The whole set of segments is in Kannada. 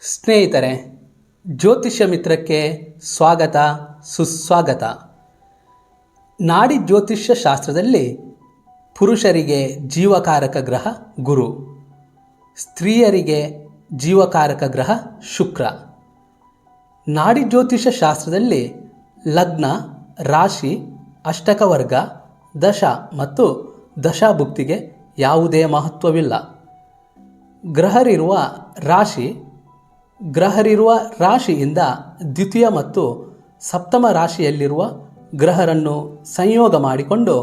ಸ್ನೇಹಿತರೆ, ಜ್ಯೋತಿಷ್ಯ ಮಿತ್ರಕ್ಕೆ ಸ್ವಾಗತ, ಸುಸ್ವಾಗತ. ನಾಡಿ ಜ್ಯೋತಿಷ್ಯ ಶಾಸ್ತ್ರದಲ್ಲಿ ಪುರುಷರಿಗೆ ಜೀವಕಾರಕ ಗ್ರಹ ಗುರು, ಸ್ತ್ರೀಯರಿಗೆ ಜೀವಕಾರಕ ಗ್ರಹ ಶುಕ್ರ. ನಾಡಿ ಜ್ಯೋತಿಷ್ಯ ಶಾಸ್ತ್ರದಲ್ಲಿ ಲಗ್ನ, ರಾಶಿ, ಅಷ್ಟಕವರ್ಗ, ದಶ ಮತ್ತು ದಶಾಭುಕ್ತಿಗೆ ಯಾವುದೇ ಮಹತ್ವವಿಲ್ಲ. ಗ್ರಹರಿರುವ ರಾಶಿ ಗ್ರಹರಿರುವ ರಾಶಿಯಿಂದ ದ್ವಿತೀಯ ಮತ್ತು ಸಪ್ತಮ ರಾಶಿಯಲ್ಲಿರುವ ಗ್ರಹರನ್ನು ಸಂಯೋಗ ಮಾಡಿಕೊಂಡು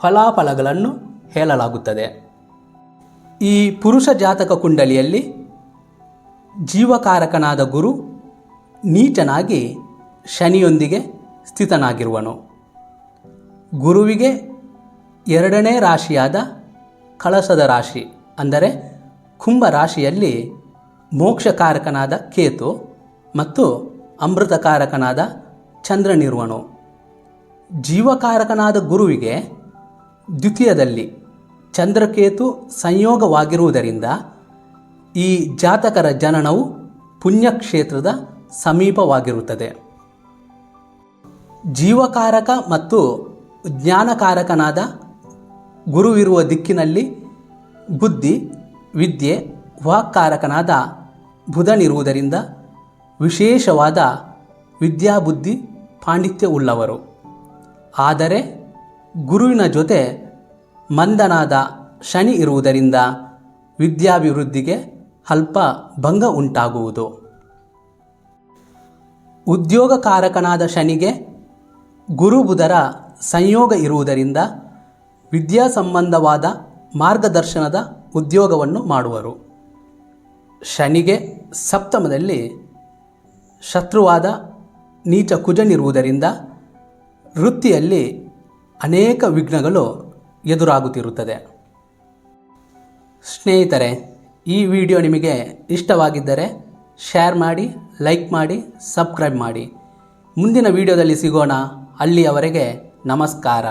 ಫಲಾಫಲಗಳನ್ನು ಹೇಳಲಾಗುತ್ತದೆ. ಈ ಪುರುಷ ಜಾತಕ ಕುಂಡಲಿಯಲ್ಲಿ ಜೀವಕಾರಕನಾದ ಗುರು ನೀಚನಾಗಿ ಶನಿಯೊಂದಿಗೆ ಸ್ಥಿತನಾಗಿರುವನು. ಗುರುವಿಗೆ ಎರಡನೇ ರಾಶಿಯಾದ ಕಳಸದ ರಾಶಿ, ಅಂದರೆ ಕುಂಭ ರಾಶಿಯಲ್ಲಿ ಮೋಕ್ಷಕಾರಕನಾದ ಕೇತು ಮತ್ತು ಅಮೃತಕಾರಕನಾದ ಚಂದ್ರನಿರುವನು ಜೀವಕಾರಕನಾದ ಗುರುವಿಗೆ ದ್ವಿತೀಯದಲ್ಲಿ ಚಂದ್ರಕೇತು ಸಂಯೋಗವಾಗಿರುವುದರಿಂದ ಈ ಜಾತಕರ ಜನನವು ಪುಣ್ಯಕ್ಷೇತ್ರದ ಸಮೀಪವಾಗಿರುತ್ತದೆ. ಜೀವಕಾರಕ ಮತ್ತು ಜ್ಞಾನಕಾರಕನಾದ ಗುರುವಿರುವ ದಿಕ್ಕಿನಲ್ಲಿ ಬುದ್ಧಿ, ವಿದ್ಯೆ ವಾಕ್ಕಾರಕನಾದ ಬುಧನಿರುವುದರಿಂದ ವಿಶೇಷವಾದ ವಿದ್ಯಾಬುದ್ಧಿ ಪಾಂಡಿತ್ಯವುಳ್ಳವರು. ಆದರೆ ಗುರುವಿನ ಜೊತೆ ಮಂದನಾದ ಶನಿ ಇರುವುದರಿಂದ ವಿದ್ಯಾಭಿವೃದ್ಧಿಗೆ ಅಲ್ಪ ಭಂಗ ಉಂಟಾಗುವುದು. ಉದ್ಯೋಗಕಾರಕನಾದ ಶನಿಗೆ ಗುರು ಬುಧರ ಸಂಯೋಗ ಇರುವುದರಿಂದ ವಿದ್ಯಾ ಸಂಬಂಧವಾದ ಮಾರ್ಗದರ್ಶನದ ಉದ್ಯೋಗವನ್ನು ಮಾಡುವರು. ಶನಿಗೆ ಸಪ್ತಮದಲ್ಲಿ ಶತ್ರುವಾದ ನೀಚ ಕುಜನಿರುವುದರಿಂದ ವೃತ್ತಿಯಲ್ಲಿ ಅನೇಕ ವಿಘ್ನಗಳು ಎದುರಾಗುತ್ತಿರುತ್ತದೆ. ಸ್ನೇಹಿತರೆ, ಈ ವಿಡಿಯೋ ನಿಮಗೆ ಇಷ್ಟವಾಗಿದ್ದರೆ ಶೇರ್ ಮಾಡಿ, ಲೈಕ್ ಮಾಡಿ, ಸಬ್ಸ್ಕ್ರೈಬ್ ಮಾಡಿ. ಮುಂದಿನ ವಿಡಿಯೋದಲ್ಲಿ ಸಿಗೋಣ. ಅಲ್ಲಿಯವರೆಗೆ ನಮಸ್ಕಾರ.